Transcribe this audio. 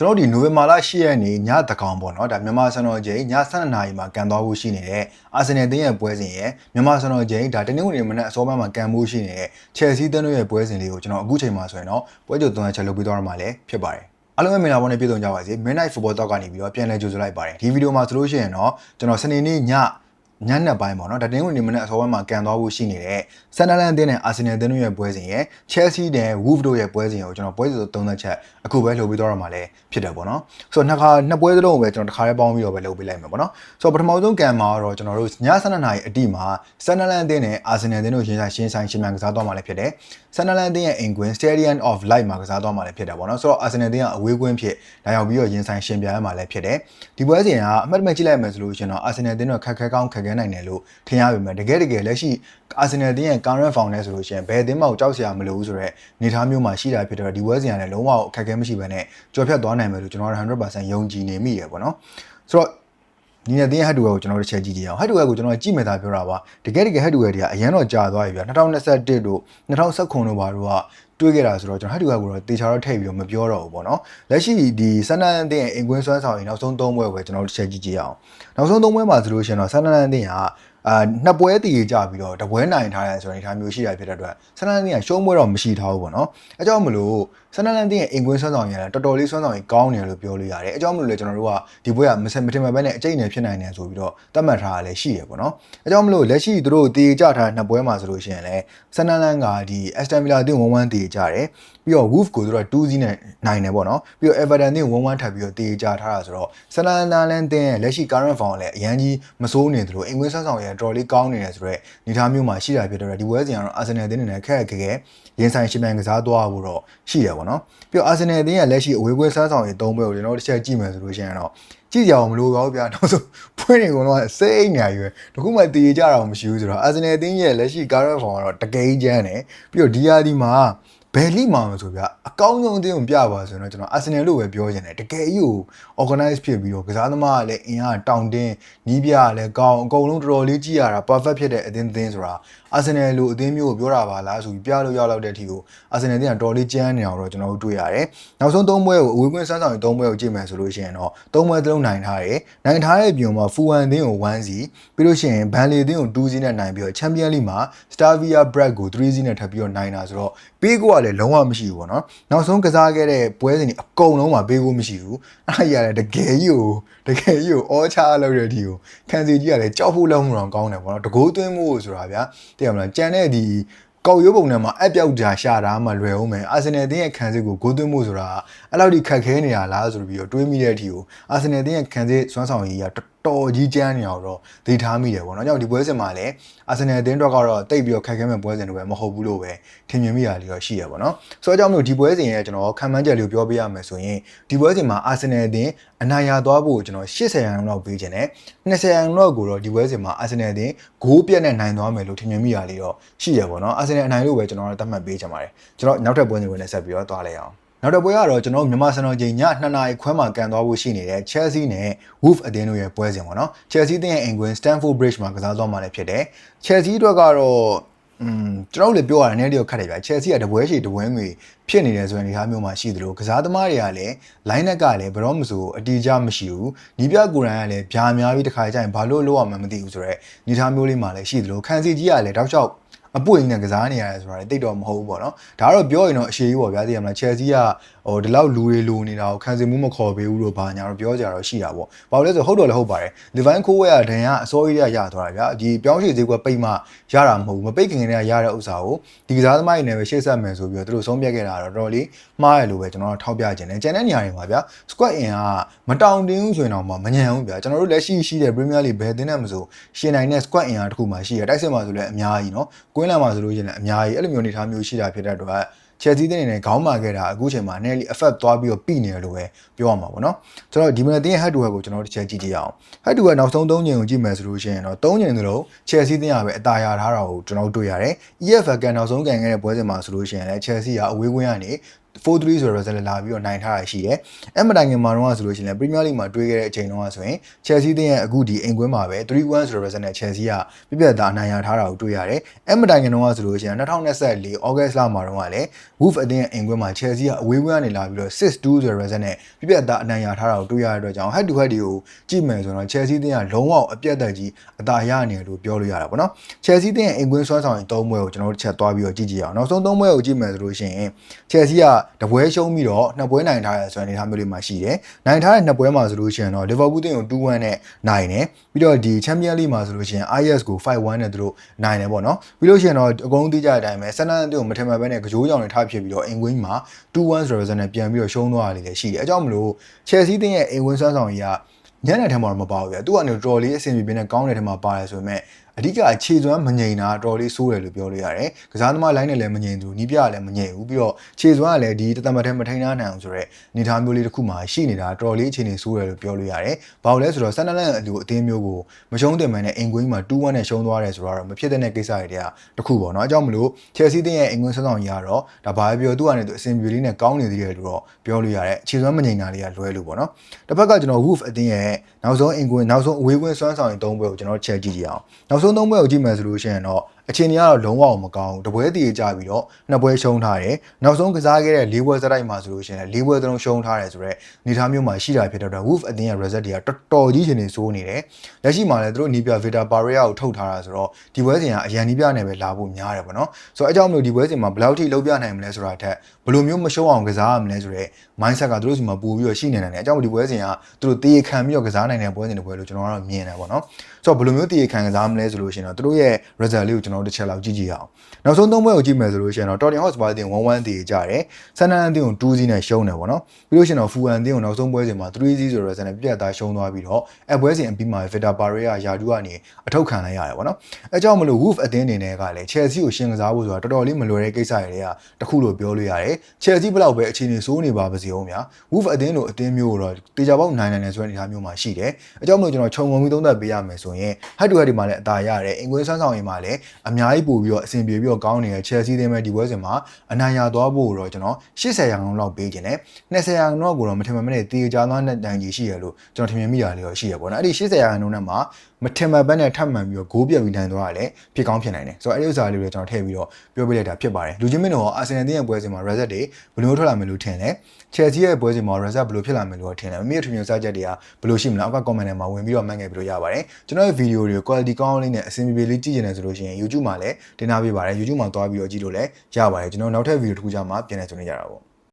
ကျွန်တော်တို့ဒီနိုဝင်ဘာလ10ရက်နေ့ညတကောင်ပေါ့နော်ဒါမြန်မာစံတော်ချိန်ည7:00နာရီမှာကန်သွားဖို့ရှိနေတဲ့အာဆင်နယ်တင်းရဲ့ပွဲစဉ်ရဲ့မြန်မာစံတော်ချိန်ဒါတနင်္ဂနွေနေ့မနက်အစောပိုင်းမှာကန်ဖို့ရှိနေတဲ့ချယ်ဆီတင်းတို့ရဲ့ပွဲစဉ်လေးကိုကျွန်တော်အခုချိန်မှာဆိုရင်တော့ပွဲကြိုသွန်းချက်လုပ်ပြီးတော့မှလည်းဖြစ်ပါတယ်အားလုံးပဲမင်္ဂလာပါနဲ့ပြည်သူကြပါစေ Midnight Football Talk ကနေပြီးတော့ပြန်လည်ကြိုဆိုလိုက်ပါတယ်ဒီဗီဒီယိုမှာဆိုလို့ရှိရင်တော့ကျွန်တော်စနေနေ့ည ညနေပိုင်းပေါ့နော်ဒါတင်းဝင်နေမနေ့အစောပိုင်းမှာကန်သွားဖို့ရှိနေတဲ့ဆန်နလန်တင်းနဲ့အာဆင်နယ်တင်းတို့ရဲ့ပွဲစဉ်ရဲ့ Chelsea နဲ့ Wolves တို့ရဲ့ပွဲစဉ်ကိုကျွန်တော်ပွဲစဉ်သုံးသက်ချက်အခုပဲလုပ်ပြီးတော့မှလည်းဖြစ်တယ်ပေါ့နော်ဆိုတော့နှစ်ခါနှစ်ပွဲစလုံးကိုပဲကျွန်တော်တစ်ခါလေးပေါင်းပြီးတော့ပဲလုပ်ပေးလိုက်မယ်ပေါ့နော်ဆိုတော့ပထမဆုံးကန်မှာတော့ကျွန်တော်တို့ည7:00နာရီအတိမှာဆန်နလန်တင်းနဲ့အာဆင်နယ်တင်းတို့ရှင်းဆိုင်ရှင်းဆိုင်ရှင်းမြန်ကစားသွားမှလည်းဖြစ်တယ်ဆန်နလန်တင်းရဲ့ England Stadium of Light မှာကစားသွားမှလည်းဖြစ်တယ်ပေါ့နော်ဆိုတော့အာဆင်နယ်တင်းကအဝေးကွင်းဖြစ်ဒါရောက်ပြီးတော့ရင်ဆိုင်ရှင်ပြိုင်ရမှလည်းဖြစ်တယ်ဒီပွဲစဉ်ကအမှတ်တမဲ့ကြည့်လိုက်မယ်ဆိုလို့ရှင်တော့အာဆင်နယ်တင်းတို့ခက်ခဲကောင်းခက်ခဲနိုင်တယ်လို့ထင်ရပေမဲ့တကယ်တကယ်လက်ရှိအာဆင်နယ်တင်းရဲ့ current form နဲ့ဆိုလို့ရှင်ဘယ်အသင်းမှကြောက်စရာမလိုဘူးဆိုတော့နေသားမျိုးမှာရှိတာဖြစ်တော့ဒီပွဲစဉ်ကလည်းလုံးဝအခက်အခဲမရှိဘဲနဲ့ကြော်ဖြတ်သွားနိုင်မယ်လို့ကျွန်တော်တို့100%ယုံကြည်နေမိရပေါ့နော်ဆိုတော့ ဒီနေ့တင်းဟက်တူဝဲကိုကျွန်တော်တို့တစ်ချက်ကြည့်ကြည့်အောင်ဟက်တူဝဲကိုကျွန်တော်ကြည့်မယ်သာပြောတာပါတကယ်တကယ်ဟက်တူဝဲတွေကအရန်တော့ကြာသွားပြီဗျာ2021တို့2019တို့ဘာတို့ကတွေးခဲ့တာဆိုတော့ကျွန်တော်ဟက်တူဝဲကိုတော့တေချာတော့ထည့်ပြီးတော့မပြောတော့ဘူးပေါ့နော်လက်ရှိဒီဆန်နန်တင်းရဲ့အင်ကွင်းဆွမ်းဆောင်ရင်နောက်ဆုံး၃ပွဲပဲကျွန်တော်တို့တစ်ချက်ကြည့်ကြည့်အောင်နောက်ဆုံး၃ပွဲမှာဆိုလို့ရှိရင်တော့ဆန်နန်တင်းက အာနှစ်ပွဲတည်ကြပြီးတော့တပွဲနိုင်ထားတယ်ဆိုတဲ့အနေအထားမျိုးရှိတာဖြစ်တဲ့အတွက်ဆန်နန်တင်းကရှုံးပွဲတော့မရှိထားဘူးပေါ့နော်အဲကြောင့်မလို့ဆန်နန်တင်းရဲ့အင်ကွင်းဆွမ်းဆောင်ရင်လည်းတော်တော်လေးဆွမ်းဆောင်ရင်ကောင်းတယ်လို့ပြောလို့ရတယ်အဲကြောင့်မလို့လေကျွန်တော်တို့ကဒီပွဲကမစမတင်မပဲနဲ့အကျိတ်နဲ့ဖြစ်နိုင်တယ်ဆိုပြီးတော့သတ်မှတ်ထားတာလည်းရှိရပေါ့နော်အဲကြောင့်မလို့လက်ရှိသူတို့တည်ကြထားတဲ့နှစ်ပွဲမှာဆိုလို့ရှိရင်လည်းဆန်နန်ကဒီ Aston Villa တင်း1-1တည်ကြတယ်ပြီးတော့ Wolf ကိုသူတို့က2-0နဲ့နိုင်တယ်ပေါ့နော်ပြီးတော့ Everton တင်း1-1ထပ်ပြီးတော့တည်ကြထားတာဆိုတော့ဆန်နန်လန်တင်းရဲ့လက်ရှိ current form လည်းအရန်ကြီးမစိုးနေသလိုအင်ကွင်းဆွမ်းဆောင်ရင်တော်တော်လေးကောင်းနေတယ်ဆိုတော့ညီထားမျိုးမှာရှိတာဖြစ်တော့ဒီပွဲစဉ်ကတော့ Arsenal တင်းနေနဲ့ခက်ခက်ခဲခဲရင်ဆိုင်ရှင်ပြိုင်ကစားသွားဖို့တော့ရှိတယ်ပေါ့နော်ပြီးတော့ Arsenal တင်းရဲ့လက်ရှိအဝေးကွင်းဆွမ်းဆောင်ရင်၃ပွဲကိုကျွန်တော်တို့တစ်ချက်ကြည့်မယ်ဆိုလို့ရှိရင်တော့ကြည့်ကြအောင်မလို့ပါဘူးဗျာနောက်ဆုံးဖွင့်နေကုန်တော့စိတ်နေရွယ်တခုမှတည်ကြတာမရှိဘူးဆိုတော့ Arsenal တင်းရဲ့လက်ရှိ current form ကတော့တကယ်ကြီးကျန်းတယ်ပြီးတော့ဒီယာဒီမှာ ဘယ်လိမှာမဆိုဗျအကောင်းဆုံးအသင်းကိုပြပါဆိုတော့ကျွန်တော် Arsenal လို့ပဲပြောချင်တယ်တကယ်ကြီးကို organize ဖြစ်ပြီးတော့ကစားသမားကလည်းအင်အားတောင်တင်းနီးပြကလည်းကောင်းအကုန်လုံးတော်တော်လေးကြည့်ရတာ perfect ဖြစ်တဲ့အသင်းသင်းဆိုတာ Arsenal လို့အသင်းမျိုးကိုပြောတာပါလားဆိုပြီးပြလို့ရောက်လောက်တဲ့အထိကို Arsenal တင်းကတော်လေးကျန်းနေအောင်တော့ကျွန်တော်တို့တွေ့ရတယ်နောက်ဆုံး၃ပွဲကိုအဝေးကွင်းစမ်းဆောင်ရင်၃ပွဲကိုကြည့်မယ်ဆိုလို့ရှိရင်တော့၃ပွဲသလုံးနိုင်ထားတယ်နိုင်ထားတဲ့ပြင်မှာ Fuwan တင်းကို1စီပြီးလို့ရှိရင် Burnley တင်းကို2စီနဲ့နိုင်ပြီးတော့ Champions League မှာ Slavia Prague ကို3စီနဲ့ထပ်ပြီးတော့နိုင်တာဆိုတော့ပေးကိုကလည်းလုံးဝမရှိဘူးပေါ့နော်နောက်ဆုံးကစားခဲ့တဲ့ပွဲစဉ်တွေအကုန်လုံးမှာပေးကိုမရှိဘူးအဲ့ဒါကြီးကလည်းတကယ်ကြီးကိုတကယ်ကြီးကိုအောချလောက်တဲ့အထိကိုခံစီကြီးကလည်းကြောက်ဖို့လုံးမတော့ကောင်းတယ်ပေါ့နော်တကိုးသွင်းမှုဆိုတာဗျာသိရမလားကြံတဲ့ဒီကောက်ရုပ်ပုံထဲမှာအပြောက်ကြာရှာတာမှလွယ်အောင်မယ်အာဆင်နယ်တင်းရဲ့ခံစစ်ကိုဂိုးသွင်းမှုဆိုတာအဲ့လောက်ထိခက်ခဲနေတာလားဆိုပြီးတော့တွေးမိတဲ့အထိကိုအာဆင်နယ်တင်းရဲ့ခံစစ်စွမ်းဆောင်ရည်က တော်တော်ကြီးကျန်းနေအောင်တော့ဒေထားမိတယ်ပေါ့နော်။ကြောင့်ဒီပွဲစဉ်မှာလည်းအာဆင်နယ်အသင်းတော့ကတော့တိတ်ပြီးတော့ခက်ခဲမဲ့ပွဲစဉ်တွေပဲမဟုတ်ဘူးလို့ပဲထင်မြင်မိရလေးတော့ရှိရပါတော့။ဆိုတော့ကြောင့်မလို့ဒီပွဲစဉ်ရဲ့ကျွန်တော်ခံမှန်းချက်လေးကိုပြောပြရမယ်ဆိုရင်ဒီပွဲစဉ်မှာအာဆင်နယ်အသင်းအနိုင်ရသွားဖို့ကျွန်တော်80ရာခိုင်နှုန်းလောက်ပေးခြင်းနဲ့20ရာခိုင်နှုန်းလောက်ကိုတော့ဒီပွဲစဉ်မှာအာဆင်နယ်အသင်းဂိုးပြတ်နဲ့နိုင်သွားမယ်လို့ထင်မြင်မိရလေးတော့ရှိရပါတော့။အာဆင်နယ်အနိုင်လို့ပဲကျွန်တော်တို့သတ်မှတ်ပေးချင်ပါတယ်။ကျွန်တော်နောက်ထပ်ပွဲစဉ်ဝင်နဲ့ဆက်ပြီးတော့သွားလိုက်အောင်။ နောက်တစ်ပွဲကတော့ကျွန်တော်မြန်မာစံတော်ချိန်ည2နာရီခွဲမှာကန်သွားဖို့ရှိနေတဲ့ Chelsea နဲ့ Wolves အသင်းတို့ရဲ့ပွဲစဉ်ပေါ့နော် Chelsea အသင်းရဲ့အင်ကွင်း Stamford Bridge မှာကစားသွားမှာလည်းဖြစ်တယ် Chelsea အတွက်ကတော့อืมကျွန်တော်တို့လည်းပြောရတယ်နည်းနည်းတော့ခက်တယ်ဗျာ Chelsea ကတပွဲရှိတပွဲငွေဖြစ်နေတယ်ဆိုတဲ့အနေအထားမျိုးမှာရှိသလိုကစားသမားတွေကလည်း line up ကလည်းဘယ်တော့မှဆိုအတီးကြမရှိဘူးညီပြကိုရန်ကလည်းဗျာများပြီးတစ်ခါကျရင်ဘာလို့လောက်အောင်မသိဘူးဆိုတော့အနေအထားမျိုးလေးမှာလည်းရှိသလိုခန်းစီကြီးကလည်းတောက်လျှောက် အပွင့်နဲ့ကစားနေရတယ်ဆိုတာလည်းတိတ်တော့မဟုတ်ဘူးပေါ့နော်ဒါကတော့ပြောရင်တော့အရှိကြီးပေါ့ဗျာသိရမလား Chelsea က ဟိုဒီလောက်လူတွေလူနေတာကိုခံစားမှုမခေါ်ပေးဘူးလို့ဘာညာတော့ပြောကြတော့ရှိတာပေါ့ဘာလို့လဲဆိုဟုတ်တော့လည်းဟုတ်ပါတယ် Levine Coe ကဒဏ်ကအစိုးရရသွားတာဗျာဒီပြောင်းရွှေ့ဈေးကွက်ပိတ်မှရတာမဟုတ်ဘူးမပိတ်ခင်ကတည်းကရတဲ့ဥစ္စာကိုဒီကစားသမားတွေနဲ့ပဲရှေ့ဆက်မယ်ဆိုပြီးတော့သူတို့ဆုံးဖြတ်ခဲ့တာတော့တော်တော်လေးမှားရလို့ပဲကျွန်တော်တို့ထောက်ပြခြင်းနဲ့ကျန်တဲ့နေရာတွေမှာဗျာ squad in ကမတောင်တင်းဘူးဆိုရင်တော့မညံဘူးဗျာကျွန်တော်တို့လက်ရှိရှိတဲ့ Premier League ဘယ်တင်းနဲ့မဆိုရှင်နိုင်တဲ့ squad in ကတခုမှရှိရတိုက်စစ်မှာဆိုလည်းအများကြီးเนาะကွင်းလန်မှာဆိုလို့ရှိရင်လည်းအများကြီးအဲ့လိုမျိုးအနေအထားမျိုးရှိတာဖြစ်တဲ့အတွက် Chelsea တင်းနေနဲ့ခေါင်းမာခဲ့တာအခုချိန်မှာ nearly effect သွားပြီးတော့ပြီးနေတယ်လို့ပဲပြောရမှာပေါ့နော်ဆိုတော့ဒီမနက်တင်းရဲ့ head to head ကိုကျွန်တော်တို့တစ်ချက်ကြည့်ကြည့်အောင် head to head နောက်ဆုံး3ချိန်ကိုကြည့်မယ်ဆိုလို့ရှိရင်တော့3ချိန်သလုံး Chelsea တင်းရပဲအသာရထားတာကိုကျွန်တော်တို့တွေ့ရတယ် EFL ကန်နောက်ဆုံးကန်ခဲ့တဲ့ပွဲစဉ်မှာဆိုလို့ရှိရင်လည်း Chelsea ကအဝေးကွင်းကနေ 4-3ဆိုတဲ့ result လာပြီးတော့နိုင်ထားတာရှိတယ်အဲ့မတိုင်ခင်မှာတော့ဆိုလို့ရှိရင် Premier League မှာတွေ့ခဲ့တဲ့အချိန်တုန်းကဆိုရင် Chelsea တင်းရဲ့အခုဒီအိမ်ကွင်းမှာပဲ3-1ဆိုတဲ့ result နဲ့ Chelsea ကပြပြသားအနိုင်ရထားတာကိုတွေ့ရတယ်အဲ့မတိုင်ခင်တုန်းကဆိုလို့ရှိရင်2024 August လမှာတော့ကလည်း Wolf အတင်းရဲ့အိမ်ကွင်းမှာ Chelsea ကအဝေးကွင်းကနေလာပြီးတော့6-2ဆိုတဲ့ result နဲ့ပြပြသားအနိုင်ရထားတာကိုတွေ့ရတဲ့အတွက်ကြောင့် head to head တွေကိုကြည့်မယ်ဆိုတော့ Chelsea တင်းကလုံးဝအပြတ်သက်ကြီးအသာရနေတယ်လို့ပြောလို့ရတာပေါ့နော် Chelsea တင်းရဲ့အိမ်ကွင်းစွမ်းဆောင်ရင်၃ပွဲကိုကျွန်တော်တို့တစ်ချက်သွားပြီးတော့ကြည့်ကြည့်အောင်နောက်ဆုံး၃ပွဲကိုကြည့်မယ်ဆိုလို့ရှိရင် Chelsea ကတပွဲရှုံးပြီးတော့နှစ်ပွဲနိုင်ထားရဆိုတဲ့အနေအထားမျိုးလေးမှာရှိတယ်နိုင်ထားတဲ့နှစ်ပွဲမှာဆိုလို့ရှိရင်တော့ Liverpool တင်းကို2-1နဲ့နိုင်တယ်ပြီးတော့ဒီ Champions League မှာဆိုလို့ရှိရင် IS ကို5-1နဲ့သူတို့နိုင်တယ်ပေါ့နော်ပြီးလို့ရှိရင်တော့အကုန်လုံးသိကြတဲ့အတိုင်းပဲဆန်နန်တင်းကိုမထင်မှတ်ဘဲနဲ့ကြေားကြောင်တွေထားဖြစ်ပြီးတော့အိမ်ကွင်းမှာ2-1ဆိုတဲ့ result နဲ့ပြန်ပြီးတော့ရှုံးသွားတာလေးလည်းရှိတယ်အဲကြောင့်မလို့ Chelsea တင်းရဲ့အိမ်ကွင်းစွမ်းဆောင်ကြီးကညနေထဲမှာတော့မပါဘူးဗျာသူကနေတော်တော်လေးအဆင်ပြေပြေနဲ့ကောင်းတဲ့ထဲမှာပါတယ်ဆိုပေမဲ့ အဓိကအခြေစွမ်းမငြိမ်တာတော်တော်လေးဆိုးတယ်လို့ပြောလို့ရတယ်ကစားသမားလိုင်းနဲ့လည်းမငြိမ်ဘူးနီးပြလည်းမငြိမ်ဘူးပြီးတော့ခြေစွမ်းကလည်းဒီတသမတ်ထဲမထိန်းထားနိုင်အောင်ဆိုတော့အနေထားမျိုးလေးတစ်ခုမှရှိနေတာတော်တော်လေးအခြေအနေဆိုးတယ်လို့ပြောလို့ရတယ်ဘာလို့လဲဆိုတော့ဆန်နလန်အလူအသင်းမျိုးကိုမရှုံးတင်မှန်းနဲ့အင်ကွင်းမှာ2-1နဲ့ရှုံးသွားတယ်ဆိုတော့မဖြစ်တဲ့ကိစ္စတွေတည်းကတစ်ခုပေါ့နော်အကြောင်းမလို့ Chelsea တင်းရဲ့အင်ကွင်းဆက်ဆောင်ကြီးကတော့ဒါဘာပဲပြောသူကနေသူအဆင်ပြေလေးနဲ့ကောင်းနေသေးတယ်လို့တော့ပြောလို့ရတယ်အခြေစွမ်းမငြိမ်တာလေးကလွဲလို့ပေါ့နော်တစ်ဖက်ကကျွန်တော် Wolf အသင်းရဲ့နောက်ဆုံးအင်ကွင်းနောက်ဆုံးအဝေးကွင်းစွမ်းဆောင်ရင်3ပွဲကိုကျွန်တော်ချက်ကြည့်ကြည့်အောင်နောက်ဆုံး3ပွဲကိုကြည့်မယ်ဆိုလို့ရှိရင်တော့ အချိန်ကြီးကတော့လုံးဝမကောင်းဘူးတပွဲတည်ကြပြီးတော့နှစ်ပွဲရှုံးထားတယ်နောက်ဆုံးကစားခဲ့တဲ့၄ပွဲစတိုက်မှာဆိုလို့ရှိရင်၄ပွဲသလုံးရှုံးထားတယ်ဆိုတော့အနေထားမျိုးမှာရှိတာဖြစ်တော့ Wolf အသင်းရဲ့ result တွေကတော်တော်ကြီးရှင်နေစိုးနေတယ်လက်ရှိမှာလည်းသူတို့နီးပြ Vita Pareja ကိုထုတ်ထားတာဆိုတော့ဒီပွဲစဉ်ကအရန်နီးပြနဲ့ပဲလာဖို့များတယ်ပေါ့နော်ဆိုတော့အကြောင်းမျိုးဒီပွဲစဉ်မှာဘယ်လောက်ထိလုံးပြနိုင်မလဲဆိုတာထက်ဘယ်လိုမျိုးမရှုံးအောင်ကစားရမလဲဆိုတော့ mindset ကသူတို့စီမှာပို့ပြီးတော့ရှိနေတယ်အကြောင်းဒီပွဲစဉ်ကသူတို့တေးခံပြီးတော့ကစားနိုင်တဲ့ပွဲစဉ်တွေပွဲလို့ကျွန်တော်ကတော့မြင်တယ်ပေါ့နော်ဆိုတော့ဘယ်လိုမျိုးတေးခံကစားမလဲဆိုလို့ရှိရင်တော့သူတို့ရဲ့ result လေးကိုကျွန်တော်တို့တစ်ချက်လောက်ကြည့်ကြည့်အောင်နောက်ဆုံးသုံးပွဲကိုကြည့်မယ်ဆိုလို့ရှိရင်တော့ Tottenham Hotspur အသင်း1-1တေးကြတယ်ဆန်နန်အသင်းကို2-0နဲ့ရှုံးတယ်ပေါ့နော်ပြီးလို့ရှိရင်တော့ Fulham အသင်းကိုနောက်ဆုံးပွဲစဉ်မှာ3-0ဆိုတော့ result နဲ့ပြတ်သားရှုံးသွားပြီးတော့အဲပွဲစဉ်အပြီးမှာ Vita Pareja ယာဒူကနေအထုတ်ခံလိုက်ရတယ်ပေါ့နော်အဲကြောင့်မလို့ Wolf အသင်းအနေနဲ့ကလည်း Chelsea ကိုရှင်ကစားဖို့ဆိုတာတော်တော်လေးမလွယ်တဲ့ကိစ္စတွေတွေကတခုလို့ပြောလို့ရတယ် Chelsea ဘယ်လောက်ပဲအခြေအနေဆိုးနေပါပါစေအောင်ဗျာ Wolf အသင်းလိုအသင်းမျိုးတော့တေချာပေါက်နိုင်နိုင်တယ်ဆိုတဲ့အနေအထားမျိုးမှာရှိတယ်အကြောင်းမလို့ကျွန်တော်ခြုံငုံပြီးသုံးသပ်ပေးရမယ်ဆိုရင် head to head ဒီမှာလည်းအသာရတယ်အင်္ဂွေးဆန်းဆောင်ရင်မှာလည်းအများကြီးပို့ပြီးတော့အဆင်ပြေပြီးတော့ကောင်းနေတဲ့ Chelsea အသင်းပဲဒီပွဲစဉ်မှာအနိုင်ရသွားဖို့တော့ကျွန်တော်80ရာခိုင်နှုန်းလောက်ပေးခြင်းနဲ့20ရာခိုင်နှုန်းလောက်ကိုတော့မထင်မှတ်မနဲ့တေချာသွားတဲ့တိုင်ကြီးရှိရလို့ကျွန်တော်ထင်မြင်မိတာလေးတော့ရှိရပေါ့နော်အဲ့ဒီ80ရာခိုင်နှုန်းနဲ့မှာမထင်မှတ်ဘဲနဲ့ထပ်မှန်ပြီးတော့ဂိုးပြတ်ပြီးနိုင်သွားတာလည်းဖြစ်ကောင်းဖြစ်နိုင်တယ်ဆိုတော့အဲ့ဒီဥစ္စာလေးကိုကျွန်တော်ထည့်ပြီးတော့ပြောပြလိုက်တာဖြစ်ပါတယ်လူချင်းမင်းတို့ရောအာဆင်နယ်တင်းရဲ့ပွဲစဉ်မှာ result တွေဘယ်လိုထွက်လာမယ်လို့ထင်လဲ Chelsea ရဲ့ပွဲစဉ်မှာ result ဘယ်လိုဖြစ်လာမယ်လို့ထင်လဲမမေ့ထင်မြင်စချက်တွေကဘယ်လိုရှိမလဲအောက်က comment ထဲမှာဝင်ပြီးတော့မှတ်ငယ်ပြီးတော့ရပါတယ်ကျွန်တော်ရဲ့ video တွေကို quality ကောင်းလေးနဲ့အဆင်ပြေပြေလေးကြည့်နေတယ်ဆိုလို့ရှိရင် YouTube မှာလည်းတင်ထားပေးပါတယ် YouTube မှာသွားပြီးတော့ကြည့်လို့လည်းရပါတယ်ကျွန်တော်နောက်ထပ် video တစ်ခုကြမှာပြန်လည်ဆုံနေကြတာပေါ့